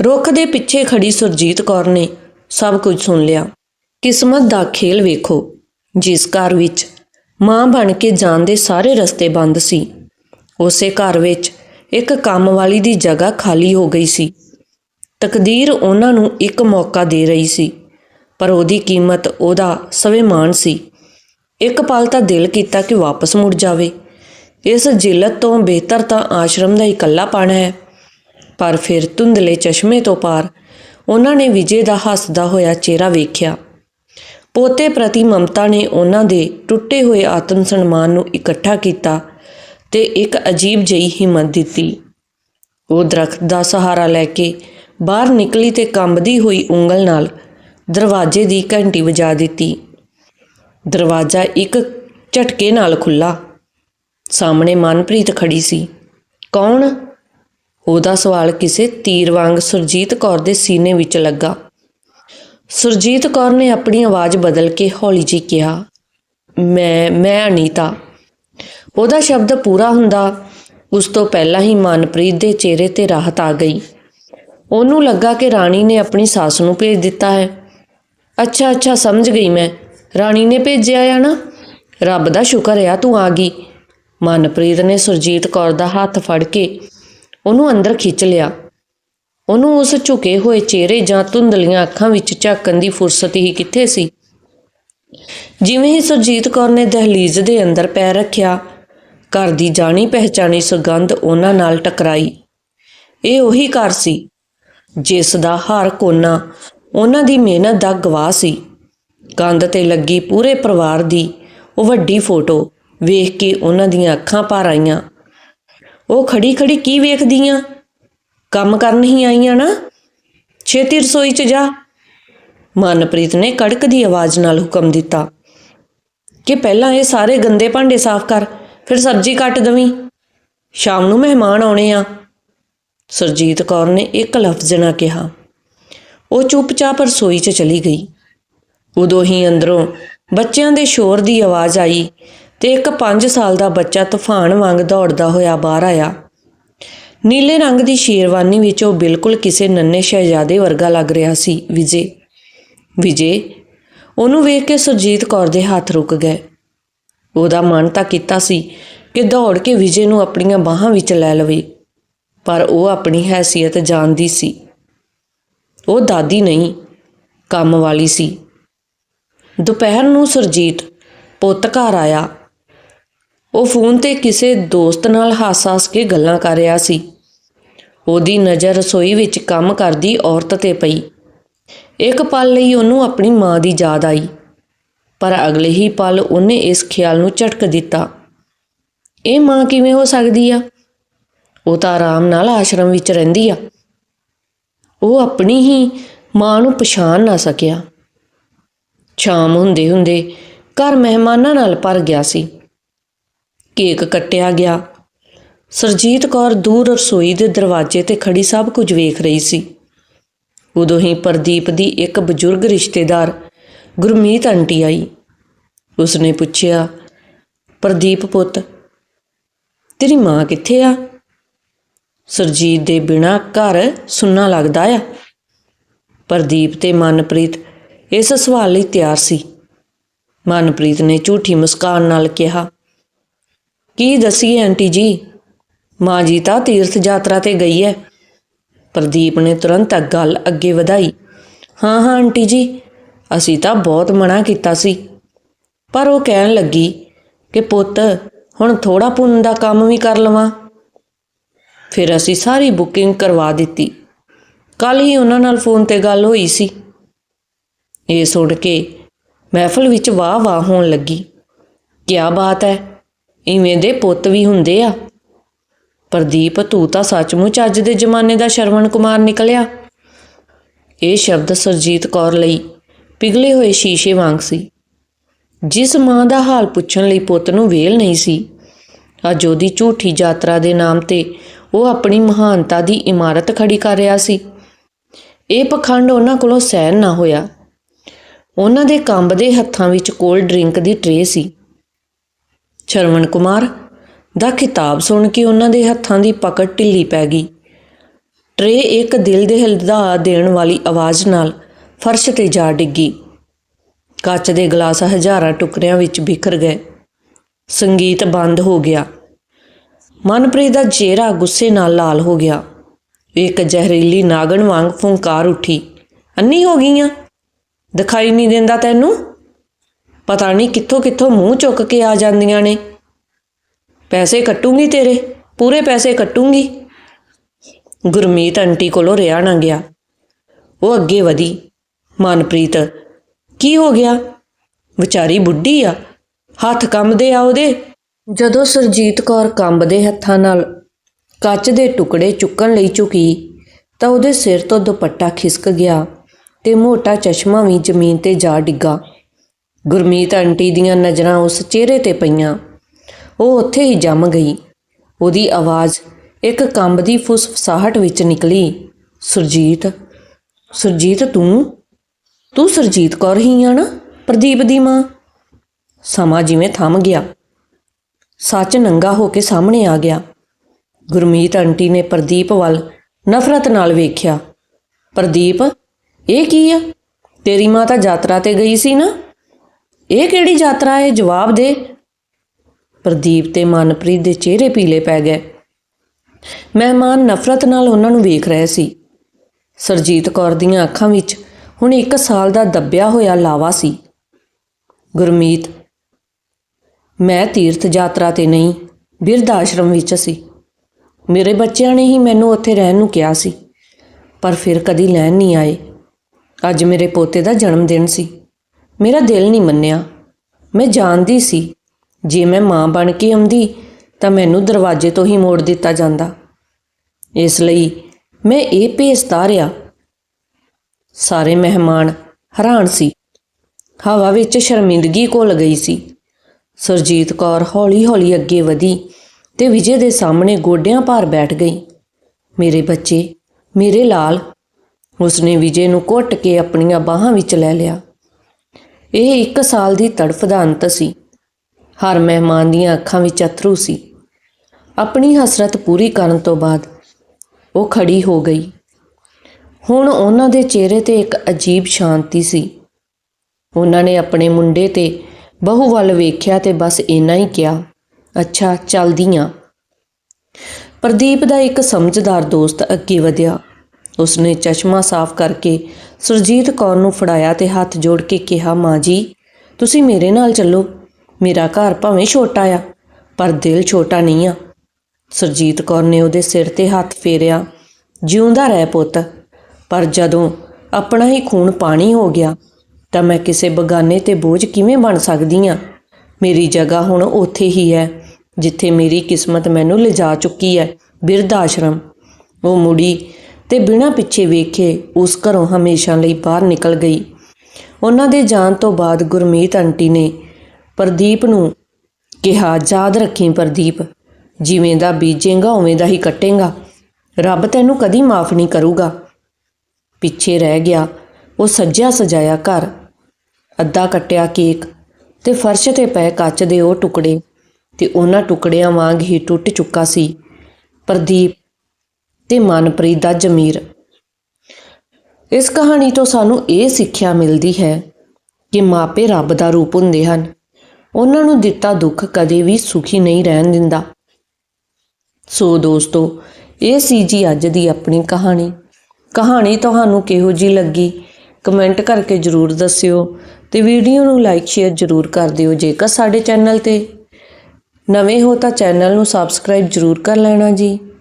ਰੁੱਖ ਦੇ ਪਿੱਛੇ ਖੜੀ ਸੁਰਜੀਤ ਕੌਰ ਨੇ ਸਭ ਕੁਝ ਸੁਣ ਲਿਆ। ਕਿਸਮਤ ਦਾ ਖੇਲ ਵੇਖੋ, ਜਿਸ ਘਰ ਵਿੱਚ ਮਾਂ ਬਣ ਕੇ ਜਾਣ ਦੇ ਸਾਰੇ ਰਸਤੇ ਬੰਦ ਸੀ। ਉਸੇ ਘਰ ਵਿੱਚ ਇੱਕ ਕੰਮ ਵਾਲੀ ਦੀ ਜਗ੍ਹਾ ਖਾਲੀ ਹੋ ਗਈ ਸੀ। ਤਕਦੀਰ ਉਹਨਾਂ ਨੂੰ ਇੱਕ ਮੌਕਾ ਦੇ ਰਹੀ ਸੀ, ਪਰ ਉਹਦੀ ਕੀਮਤ ਉਹਦਾ ਸਵੇਮਾਨ ਸੀ। ਇੱਕ ਪਲ ਤਾਂ ਦਿਲ ਕੀਤਾ ਕਿ ਵਾਪਸ ਮੁੜ ਜਾਵੇ। ਇਸ ਜਿਲਤ ਤੋਂ ਬਿਹਤਰ ਤਾਂ ਆਸ਼ਰਮ ਦਾ ਇਕੱਲਾ ਪਾਣਾ ਹੈ। ਪਰ ਫਿਰ ਧੁੰਦਲੇ ਚਸ਼ਮੇ ਤੋਂ ਪਾਰ ਉਹਨਾਂ ਨੇ ਵਿਜੇ ਦਾ ਹੱਸਦਾ ਹੋਇਆ ਚਿਹਰਾ ਵੇਖਿਆ। ਪੋਤੇ ਪ੍ਰਤੀ ਮਮਤਾ ਨੇ ਉਹਨਾਂ ਦੇ ਟੁੱਟੇ ਹੋਏ ਆਤਮ ਸਨਮਾਨ ਨੂੰ ਇਕੱਠਾ ਕੀਤਾ ਤੇ ਇੱਕ ਅਜੀਬ ਜਿਹੀ ਹਿੰਮਤ ਦਿੱਤੀ। ਉਹ ਦਰਖਤ ਦਾ ਸਹਾਰਾ ਲੈ ਕੇ ਬਾਹਰ ਨਿਕਲੀ ਤੇ ਕੰਬਦੀ ਹੋਈ ਉਂਗਲ ਨਾਲ ਦਰਵਾਜ਼ੇ ਦੀ ਘੰਟੀ ਵਜਾ ਦਿੱਤੀ। ਦਰਵਾਜ਼ਾ ਇੱਕ ਝਟਕੇ ਨਾਲ ਖੁੱਲਾ ਸਾਹਮਣੇ ਮਨਪ੍ਰੀਤ ਖੜੀ ਸੀ। ਕੌਣ? ਉਹਦਾ ਸਵਾਲ ਕਿਸੇ ਤੀਰ ਵਾਂਗ ਸੁਰਜੀਤ ਕੌਰ ਦੇ ਸੀਨੇ ਵਿੱਚ ਲੱਗਾ। ਸੁਰਜੀਤ ਕੌਰ ਨੇ ਆਪਣੀ ਆਵਾਜ਼ ਬਦਲ ਕੇ ਹੌਲੀ ਜੀ ਕਿਹਾ, ਮੈਂ ਮੈਂ ਅਨੀਤਾ। ਉਹਦਾ ਸ਼ਬਦ ਪੂਰਾ ਹੁੰਦਾ ਉਸ ਤੋਂ ਪਹਿਲਾਂ ਹੀ ਮਨਪ੍ਰੀਤ ਦੇ ਚਿਹਰੇ ਤੇ ਰਾਹਤ ਆ ਗਈ। ਉਹਨੂੰ ਲੱਗਾ ਕਿ ਰਾਣੀ ਨੇ ਆਪਣੀ ਸੱਸ ਨੂੰ ਭੇਜ ਦਿੱਤਾ ਹੈ। ਅੱਛਾ ਅੱਛਾ, ਸਮਝ ਗਈ ਮੈਂ। ਰਾਣੀ ਨੇ ਭੇਜਿਆ ਆ ਨਾ? ਰੱਬ ਦਾ ਸ਼ੁਕਰ ਆ ਤੂੰ ਆ ਗਈ। ਮਨਪ੍ਰੀਤ ਨੇ ਸੁਰਜੀਤ ਕੌਰ ਦਾ ਹੱਥ ਫੜ ਕੇ ਉਹਨੂੰ ਅੰਦਰ ਖਿੱਚ ਲਿਆ। ਉਹਨੂੰ ਉਸ ਝੁਕੇ ਹੋਏ ਚਿਹਰੇ ਜਾਂ ਧੁੰਦਲੀਆਂ ਅੱਖਾਂ ਵਿੱਚ ਝਾਕਣ ਦੀ ਫੁਰਸਤ ਹੀ ਕਿੱਥੇ ਸੀ? ਜਿਵੇਂ ਹੀ ਸੁਰਜੀਤ ਕੌਰ ਨੇ ਦਹਲੀਜ਼ ਦੇ ਅੰਦਰ ਪੈਰ ਰੱਖਿਆ, ਘਰ ਦੀ ਜਾਣੀ ਪਹਿਚਾਣੀ ਸੁਗੰਧ ਉਹਨਾਂ ਨਾਲ ਟਕਰਾਈ। ਇਹ ਉਹੀ ਘਰ ਸੀ, ਜਿਸ ਦਾ ਹਰ ਕੋਨਾ ਉਹਨਾਂ ਦੀ ਮਿਹਨਤ ਦਾ ਗਵਾਹ ਸੀ। ਕੰਧ ਤੇ ਲੱਗੀ ਪੂਰੇ ਪਰਿਵਾਰ ਦੀ ਉਹ ਵੱਡੀ ਫੋਟੋ ਵੇਖ ਕੇ ਉਹਨਾਂ ਦੀਆਂ ਅੱਖਾਂ ਭਰ ਆਈਆਂ। ਉਹ ਖੜੀ ਖੜੀ ਕੀ ਵੇਖਦੀ ਆ ਕੰਮ ਕਰਨ ਹੀ ਆਈਆਂ ਨਾ। ਛੇਤੀ ਰਸੋਈ 'ਚ ਜਾ। ਮਨਪ੍ਰੀਤ ਨੇ ਕੜਕ ਦੀ ਆਵਾਜ਼ ਨਾਲ ਹੁਕਮ ਦਿੱਤਾ ਕਿ ਪਹਿਲਾਂ ਇਹ ਸਾਰੇ ਗੰਦੇ ਭਾਂਡੇ ਸਾਫ਼ ਕਰ, ਫਿਰ ਸਬਜ਼ੀ ਕੱਟ ਦਵੀਂ। ਸ਼ਾਮ ਨੂੰ ਮਹਿਮਾਨ ਆਉਣੇ ਆ। ਸਰਜੀਤ ਕੌਰ ਨੇ ਇੱਕ ਲਫ਼ਜ਼ ਨਾ ਕਿਹਾ। ਉਹ ਚੁੱਪਚਾਪ ਰਸੋਈ 'ਚ ਚਲੀ ਗਈ। ਉਦੋਂ ਹੀ ਅੰਦਰੋਂ ਬੱਚਿਆਂ ਦੇ ਸ਼ੋਰ ਦੀ ਆਵਾਜ਼ ਆਈ। ਤੇ ਇੱਕ 5 ਸਾਲ ਦਾ ਬੱਚਾ ਤੂਫਾਨ ਵਾਂਗ ਦੌੜਦਾ ਹੋਇਆ ਬਾਹਰ ਆਇਆ। ਨੀਲੇ ਰੰਗ ਦੀ ਸ਼ੇਰਵਾਨੀ ਵਿੱਚ ਉਹ ਬਿਲਕੁਲ ਕਿਸੇ ਨੰਨੇ ਸ਼ਹਿਜ਼ਾਦੇ ਵਰਗਾ ਲੱਗ ਰਿਹਾ ਸੀ, ਵਿਜੇ। ਵਿਜੇ, ਉਹਨੂੰ ਵੇਖ ਕੇ ਸੁਰਜੀਤ ਕੌਰ ਦੇ ਹੱਥ ਰੁਕ ਗਏ। ਉਹਦਾ ਮਨ ਤਾਂ ਕੀਤਾ ਸੀ ਕਿ ਦੌੜ ਕੇ ਵਿਜੇ ਨੂੰ ਆਪਣੀਆਂ ਬਾਹਾਂ ਵਿੱਚ ਲੈ ਲਵੇ, ਪਰ ਉਹ ਆਪਣੀ ਹੈਸੀਅਤ ਜਾਣਦੀ ਸੀ। ਉਹ ਦਾਦੀ ਨਹੀਂ, ਕੰਮ ਵਾਲੀ ਸੀ। ਦੁਪਹਿਰ ਨੂੰ ਸੁਰਜੀਤ ਪੁੱਤ ਘਰ ਆਇਆ। ਉਹ ਫੋਨ ਤੇ ਕਿਸੇ ਦੋਸਤ ਨਾਲ ਹੱਸ-ਹੱਸ ਕੇ ਗੱਲਾਂ ਕਰ ਰਿਹਾ ਸੀ। ਉਹਦੀ ਨਜ਼ਰ ਰਸੋਈ ਵਿੱਚ ਕੰਮ ਕਰਦੀ ਔਰਤ ਤੇ ਪਈ। ਇੱਕ ਪਲ ਲਈ ਉਹਨੂੰ ਆਪਣੀ ਮਾਂ ਦੀ ਯਾਦ ਆਈ, ਪਰ ਅਗਲੇ ਹੀ ਪਲ ਉਹਨੇ ਇਸ ਖਿਆਲ ਨੂੰ ਝਟਕ ਦਿੱਤਾ। ਇਹ ਮਾਂ ਕਿਵੇਂ ਹੋ ਸਕਦੀ ਆ? ਉਹ ਤਾਂ ਆਰਾਮ ਨਾਲ ਆਸ਼ਰਮ ਵਿੱਚ ਰਹਿੰਦੀ ਆ। ਉਹ ਆਪਣੀ ਹੀ ਮਾਂ ਨੂੰ ਪਛਾਣ ਨਾ ਸਕਿਆ। ਸ਼ਾਮ ਹੁੰਦੇ ਹੁੰਦੇ ਘਰ ਮਹਿਮਾਨਾਂ ਨਾਲ ਭਰ ਗਿਆ ਸੀ। ਕੇਕ ਕੱਟਿਆ ਗਿਆ। ਸਰਜੀਤ ਕੌਰ ਦੂਰ ਰਸੋਈ ਦੇ ਦਰਵਾਜ਼ੇ ਤੇ ਖੜੀ ਸਭ ਕੁਝ ਵੇਖ ਰਹੀ ਸੀ। ਉਦੋਂ ਹੀ ਪ੍ਰਦੀਪ ਦੀ ਇੱਕ ਬਜ਼ੁਰਗ ਰਿਸ਼ਤੇਦਾਰ, ਗੁਰਮੀਤ ਆਂਟੀ ਆਈ। ਉਸਨੇ ਪੁੱਛਿਆ, ਪ੍ਰਦੀਪ ਪੁੱਤ, ਤੇਰੀ ਮਾਂ ਕਿੱਥੇ ਆ? ਸਰਜੀਤ ਦੇ ਬਿਨਾ ਘਰ ਸੁੰਨਾ ਲੱਗਦਾ ਆ। ਪ੍ਰਦੀਪ ਤੇ ਮਨਪ੍ਰੀਤ ਇਸ ਸਵਾਲ ਲਈ ਤਿਆਰ ਸੀ। ਮਨਪ੍ਰੀਤ ਨੇ ਝੂਠੀ ਮੁਸਕਾਨ ਨਾਲ ਕਿਹਾ ਕੀ ਦਸੀਏ ਆਂਟੀ ਜੀ? ਮਾਂ ਜੀ ਤਾਂ ਤੀਰਥ ਯਾਤਰਾ ਤੇ ਗਈ ਹੈ ਪ੍ਰਦੀਪ ਨੇ ਤੁਰੰਤ ਗੱਲ ਅੱਗੇ ਵਧਾਈ। ਹਾਂ ਹਾਂ ਆਂਟੀ ਜੀ, ਅਸੀਂ ਤਾਂ ਬਹੁਤ ਮਨਾ ਕੀਤਾ ਸੀ। ਪਰ ਉਹ ਕਹਿਣ ਲੱਗੀ ਕਿ ਪੁੱਤ, ਹੁਣ ਥੋੜਾ ਪੁੰਨ ਦਾ ਕੰਮ ਵੀ ਕਰ ਲਵਾਂ। ਫਿਰ ਅਸੀਂ ਸਾਰੀ ਬੁਕਿੰਗ ਕਰਵਾ ਦਿੱਤੀ। ਕੱਲ ਹੀ ਉਹਨਾਂ ਨਾਲ ਫੋਨ ਤੇ ਗੱਲ ਹੋਈ ਸੀ। ਇਹ ਸੁਣ ਕੇ ਮਹਿਫਲ ਵਿੱਚ ਵਾਹ ਵਾਹ ਹੋਣ ਲੱਗੀ। ਕੀ ਬਾਤ ਹੈ ਇਵੇਂ ਦੇ ਪੁੱਤ ਵੀ ਹੁੰਦੇ ਆ। ਪ੍ਰਦੀਪ, ਤੂੰ ਤਾਂ ਸੱਚਮੁੱਚ ਅੱਜ ਦੇ ਜ਼ਮਾਨੇ ਦਾ ਸ਼ਰਵਣ ਕੁਮਾਰ ਨਿਕਲਿਆ। ਇਹ ਸ਼ਬਦ ਸਰਜੀਤ ਕੌਰ ਲਈ ਪਿਘਲੇ ਹੋਏ ਸ਼ੀਸ਼ੇ ਵਾਂਗ ਸੀ। ਜਿਸ ਮਾਂ ਦਾ ਹਾਲ ਪੁੱਛਣ ਲਈ ਪੁੱਤ ਨੂੰ ਵੇਲ ਨਹੀਂ ਸੀ, ਅੱਜ ਉਹਦੀ ਝੂਠੀ ਯਾਤਰਾ ਦੇ ਨਾਮ ਤੇ ਉਹ ਆਪਣੀ ਮਹਾਨਤਾ ਦੀ ਇਮਾਰਤ ਖੜੀ ਕਰ ਰਿਹਾ ਸੀ। ਇਹ ਪਖੰਡ ਉਹਨਾਂ ਕੋਲੋਂ ਸਹਿਨ ਨਾ ਹੋਇਆ। ਉਹਨਾਂ ਦੇ ਕੰਬਦੇ ਹੱਥਾਂ ਵਿੱਚ ਕੋਲਡ ਡਰਿੰਕ ਦੀ ਟਰੇ ਸੀ। ਸ਼ਰਵਣ ਕੁਮਾਰ ਦਾ ਖਿਤਾਬ ਸੁਣ ਕੇ ਉਹਨਾਂ ਦੇ ਹੱਥਾਂ ਦੀ ਪਕੜ ਢਿੱਲੀ ਪੈ ਗਈ। ਟਰੇ ਇੱਕ ਦਿਲ ਦੇ ਹਿਲਦਾ ਦੇਣ ਵਾਲੀ ਆਵਾਜ਼ ਨਾਲ ਫਰਸ਼ ਤੇ ਜਾ ਡਿੱਗੀ। ਕੱਚ ਦੇ ਗਲਾਸ ਹਜ਼ਾਰਾਂ ਟੁਕੜਿਆਂ ਵਿੱਚ ਬਿਖਰ ਗਏ। ਸੰਗੀਤ ਬੰਦ ਹੋ ਗਿਆ। ਮਨਪ੍ਰੀਤ ਦਾ ਚਿਹਰਾ ਗੁੱਸੇ ਨਾਲ ਲਾਲ ਹੋ ਗਿਆ। ਇੱਕ ਜ਼ਹਿਰੀਲੀ ਨਾਗਣ ਵਾਂਗ ਫੁੰਕਾਰ ਉੱਠੀ। ਅੰਨੀ ਹੋ ਗਈਆਂ? ਦਿਖਾਈ ਨਹੀਂ ਦਿੰਦਾ ਤੈਨੂੰ? ਪਤਾ ਨਹੀਂ ਕਿੱਥੋਂ ਕਿੱਥੋਂ ਮੂੰਹ ਚੁੱਕ ਕੇ ਆ ਜਾਂਦੀਆਂ ਨੇ। ਪੈਸੇ ਕੱਟੂਗੀ ਤੇਰੇ? ਪੂਰੇ ਪੈਸੇ ਕੱਟੂਗੀ? ਗੁਰਮੀਤ ਆਂਟੀ ਕੋਲੋਂ ਰਿਆ ਨਾ ਗਿਆ। ਉਹ ਅੱਗੇ ਵਧੀ। ਮਨਪ੍ਰੀਤ, ਕੀ ਹੋ ਗਿਆ? ਵਿਚਾਰੀ ਬੁੱਢੀ ਆ। ਹੱਥ ਕੰਬਦੇ ਆ ਉਹਦੇ। ਜਦੋਂ ਸਰਜੀਤ ਕੌਰ ਕੰਬਦੇ ਹੱਥਾਂ ਨਾਲ ਕੱਚ ਦੇ ਟੁਕੜੇ ਚੁੱਕਣ ਲਈ ਝੁਕੀ, ਤਾਂ ਉਹਦੇ ਸਿਰ ਤੋਂ ਦੁਪੱਟਾ ਖਿਸਕ ਗਿਆ ਤੇ ਮੋਟਾ ਚਸ਼ਮਾ ਵੀ ਜ਼ਮੀਨ ਤੇ ਜਾ ਡਿੱਗਾ। ਗੁਰਮੀਤ ਆਂਟੀ ਦੀਆਂ ਨਜ਼ਰਾਂ ਉਸ ਚਿਹਰੇ ਤੇ ਪਈਆਂ। ਉਹ ਉੱਥੇ ਹੀ ਜੰਮ ਗਈ। ਉਹਦੀ ਆਵਾਜ਼ ਇੱਕ ਕੰਬਦੀ ਫੁਸਫਸਾਹਟ ਵਿੱਚ ਨਿਕਲੀ। ਸੁਰਜੀਤ ਸੁਰਜੀਤ ਤੂੰ? ਤੂੰ ਸੁਰਜੀਤ ਕੌਰ ਹੀ ਆ ਨਾ ਪ੍ਰਦੀਪ ਦੀ ਮਾਂ? ਸਮਾਂ ਜਿਵੇਂ ਥੰਮ ਗਿਆ। ਸੱਚ ਨੰਗਾ ਹੋ ਕੇ ਸਾਹਮਣੇ ਆ ਗਿਆ। ਗੁਰਮੀਤ ਆਂਟੀ ਨੇ ਪ੍ਰਦੀਪ ਵੱਲ ਨਫ਼ਰਤ ਨਾਲ ਵੇਖਿਆ। ਪ੍ਰਦੀਪ, ਇਹ ਕੀ ਆ? ਤੇਰੀ ਮਾਂ ਤਾਂ ਯਾਤਰਾ ਤੇ ਗਈ ਸੀ ਨਾ? ਇਹ ਕਿਹੜੀ ਯਾਤਰਾ ਹੈ? ਜਵਾਬ ਦੇ। ਪ੍ਰਦੀਪ ਤੇ ਮਨਪ੍ਰੀਤ ਦੇ ਚਿਹਰੇ ਪੀਲੇ ਪੈ ਗਏ। ਮਹਿਮਾਨ ਨਫ਼ਰਤ ਨਾਲ ਉਹਨਾਂ ਨੂੰ ਵੇਖ ਰਹੇ ਸੀ। ਸਰਜੀਤ ਕੌਰ ਦੀਆਂ ਅੱਖਾਂ ਵਿੱਚ ਹੁਣ ਇੱਕ ਸਾਲ ਦਾ ਦੱਬਿਆ ਹੋਇਆ ਲਾਵਾ ਸੀ। ਗੁਰਮੀਤ, ਮੈਂ ਤੀਰਥ ਯਾਤਰਾ ਤੇ ਨਹੀਂ, ਬਿਰਧ ਆਸ਼ਰਮ ਵਿੱਚ ਸੀ। ਮੇਰੇ ਬੱਚਿਆਂ ਨੇ ਹੀ ਮੈਨੂੰ ਉੱਥੇ ਰਹਿਣ ਨੂੰ ਕਿਹਾ ਸੀ, ਪਰ ਫਿਰ ਕਦੀ ਲੈਣ ਨਹੀਂ ਆਏ। ਅੱਜ ਮੇਰੇ ਪੋਤੇ ਦਾ ਜਨਮ ਦਿਨ ਸੀ। ਮੇਰਾ ਦਿਲ ਨਹੀਂ ਮੰਨਿਆ। ਮੈਂ ਜਾਣਦੀ ਸੀ, ਜੇ ਮੈਂ ਮਾਂ ਬਣ ਕੇ ਆਉਂਦੀ, ਤਾਂ ਮੈਨੂੰ ਦਰਵਾਜ਼ੇ ਤੋਂ ਹੀ ਮੋੜ ਦਿੱਤਾ ਜਾਂਦਾ। ਇਸ ਲਈ ਮੈਂ ਇਹ ਭੇਸ ਤਾਰਿਆ ਸਾਰੇ ਮਹਿਮਾਨ ਹੈਰਾਨ ਸੀ। ਹਵਾ ਵਿੱਚ ਸ਼ਰਮਿੰਦਗੀ ਘੁਲ ਗਈ ਸੀ। ਸਰਜੀਤ ਕੌਰ ਹੌਲੀ-ਹੌਲੀ ਅੱਗੇ ਵਧੀ ਤੇ ਵਿਜੇ ਦੇ ਸਾਹਮਣੇ ਗੋਡਿਆਂ ਭਾਰ ਬੈਠ ਗਈ। ਮੇਰੇ ਬੱਚੇ, ਮੇਰੇ ਲਾਲ। ਉਸਨੇ ਵਿਜੇ ਨੂੰ ਘੁੱਟ ਕੇ ਆਪਣੀਆਂ ਬਾਹਾਂ ਵਿੱਚ ਲੈ ਲਿਆ। ਇਹ ਇੱਕ ਸਾਲ ਦੀ ਤੜਫ ਦਾ ਅੰਤ ਸੀ। ਹਰ ਮਹਿਮਾਨ ਦੀਆਂ ਅੱਖਾਂ ਵਿੱਚ ਅਥਰੂ ਸੀ। ਆਪਣੀ ਹਸਰਤ ਪੂਰੀ ਕਰਨ ਤੋਂ ਬਾਅਦ ਉਹ ਖੜੀ ਹੋ ਗਈ। ਹੁਣ ਉਹਨਾਂ ਦੇ ਚਿਹਰੇ ਤੇ ਇੱਕ ਅਜੀਬ ਸ਼ਾਂਤੀ ਸੀ। ਉਹਨਾਂ ਨੇ ਆਪਣੇ ਮੁੰਡੇ ਤੇ ਬਹੂ ਵੱਲ ਵੇਖਿਆ ਤੇ ਬਸ ਇੰਨਾ ਹੀ ਕਿਹਾ, ਅੱਛਾ ਚੱਲਦੀਆਂ ਪ੍ਰਦੀਪ ਦਾ ਇੱਕ ਸਮਝਦਾਰ ਦੋਸਤ ਅੱਗੇ ਵਧਿਆ। ਉਸਨੇ ਚਸ਼ਮਾ ਸਾਫ਼ ਕਰਕੇ ਸੁਰਜੀਤ ਕੌਰ ਨੂੰ ਫੜਾਇਆ ਤੇ ਹੱਥ ਜੋੜ ਕੇ ਕਿਹਾ, ਮਾਂ ਜੀ, ਤੁਸੀਂ ਮੇਰੇ ਨਾਲ ਚੱਲੋ। ਮੇਰਾ ਘਰ ਭਾਵੇਂ ਛੋਟਾ ਆ, ਪਰ ਦਿਲ ਛੋਟਾ ਨਹੀਂ ਆ। ਸੁਰਜੀਤ ਕੌਰ ਨੇ ਉਹਦੇ ਸਿਰ ਤੇ ਹੱਥ ਫੇਰਿਆ। ਜਿਉਂਦਾ ਰਹਿ ਪੁੱਤ, ਪਰ ਜਦੋਂ ਆਪਣਾ ਹੀ ਖੂਨ ਪਾਣੀ ਹੋ ਗਿਆ, ਤਾਂ ਮੈਂ ਕਿਸੇ ਬਗਾਨੇ ਤੇ ਬੋਝ ਕਿਵੇਂ ਬਣ ਸਕਦੀ ਆ? ਮੇਰੀ ਜਗ੍ਹਾ ਹੁਣ ਉੱਥੇ ਹੀ ਹੈ, ਜਿੱਥੇ ਮੇਰੀ ਕਿਸਮਤ ਮੈਨੂੰ ਲਿਜਾ ਚੁੱਕੀ ਹੈ। ਬਿਰਧ ਆਸ਼ਰਮ। ਉਹ ਮੁੜੀ ਤੇ ਬਿਨਾਂ ਪਿੱਛੇ ਵੇਖੇ ਉਸ ਘਰੋਂ ਹਮੇਸ਼ਾ ਲਈ ਬਾਹਰ ਨਿਕਲ ਗਈ। ਉਹਨਾਂ ਦੇ ਜਾਣ ਤੋਂ ਬਾਅਦ ਗੁਰਮੀਤ ਆਂਟੀ ਨੇ ਪ੍ਰਦੀਪ ਨੂੰ ਕਿਹਾ, ਯਾਦ ਰੱਖੀ ਪ੍ਰਦੀਪ, ਜਿਵੇਂ ਦਾ ਬੀਜੇਗਾ, ਉਵੇਂ ਦਾ ਹੀ ਕੱਟੇਗਾ। ਰੱਬ ਤੈਨੂੰ ਕਦੀ ਮਾਫ ਨਹੀਂ ਕਰੂਗਾ। ਪਿੱਛੇ ਰਹਿ ਗਿਆ। ਉਹ ਸੱਜਿਆ ਸਜਾਇਆ ਘਰ। ਅੱਧਾ ਕੱਟਿਆ ਕੇਕ ਤੇ ਫਰਸ਼ ਤੇ ਪਏ ਕੱਚ ਦੇ ਉਹ ਟੁਕੜੇ ਤੇ ਉਹਨਾਂ ਟੁਕੜਿਆਂ ਵਾਂਗ ਹੀ ਟੁੱਟ ਚੁੱਕਾ ਸੀ। ਪ੍ਰਦੀਪ ਤੇ ਮਨਪ੍ਰੀਤ ਦਾ ਜ਼ਮੀਰ। ਇਸ ਕਹਾਣੀ ਤੋਂ ਸਾਨੂੰ ਇਹ ਸਿੱਖਿਆ ਮਿਲਦੀ ਹੈ ਕਿ ਮਾਪੇ ਰੱਬ ਦਾ ਰੂਪ ਹੁੰਦੇ ਹਨ। ਉਹਨਾਂ ਨੂੰ ਦਿੱਤਾ ਦੁੱਖ ਕਦੇ ਵੀ ਸੁਖੀ ਨਹੀਂ ਰਹਿਣ ਦਿੰਦਾ। ਸੋ ਦੋਸਤੋ, ਇਹ ਸੀ ਜੀ ਅੱਜ ਦੀ ਆਪਣੀ ਕਹਾਣੀ। ਕਹਾਣੀ ਤੁਹਾਨੂੰ ਕਿਹੋ ਜੀ ਲੱਗੀ? ਕਮੈਂਟ ਕਰਕੇ ਜਰੂਰ ਦੱਸਿਓ ਤੇ ਵੀਡੀਓ ਨੂੰ ਲਾਈਕ, ਸ਼ੇਅਰ ਜਰੂਰ ਕਰ ਦਿਓ। ਜੇਕਰ ਸਾਡੇ ਚੈਨਲ ਤੇ ਨਵੇਂ ਹੋ ਤਾਂ ਚੈਨਲ ਨੂੰ ਸਬਸਕ੍ਰਾਈਬ ਜਰੂਰ ਕਰ ਲੈਣਾ ਜੀ।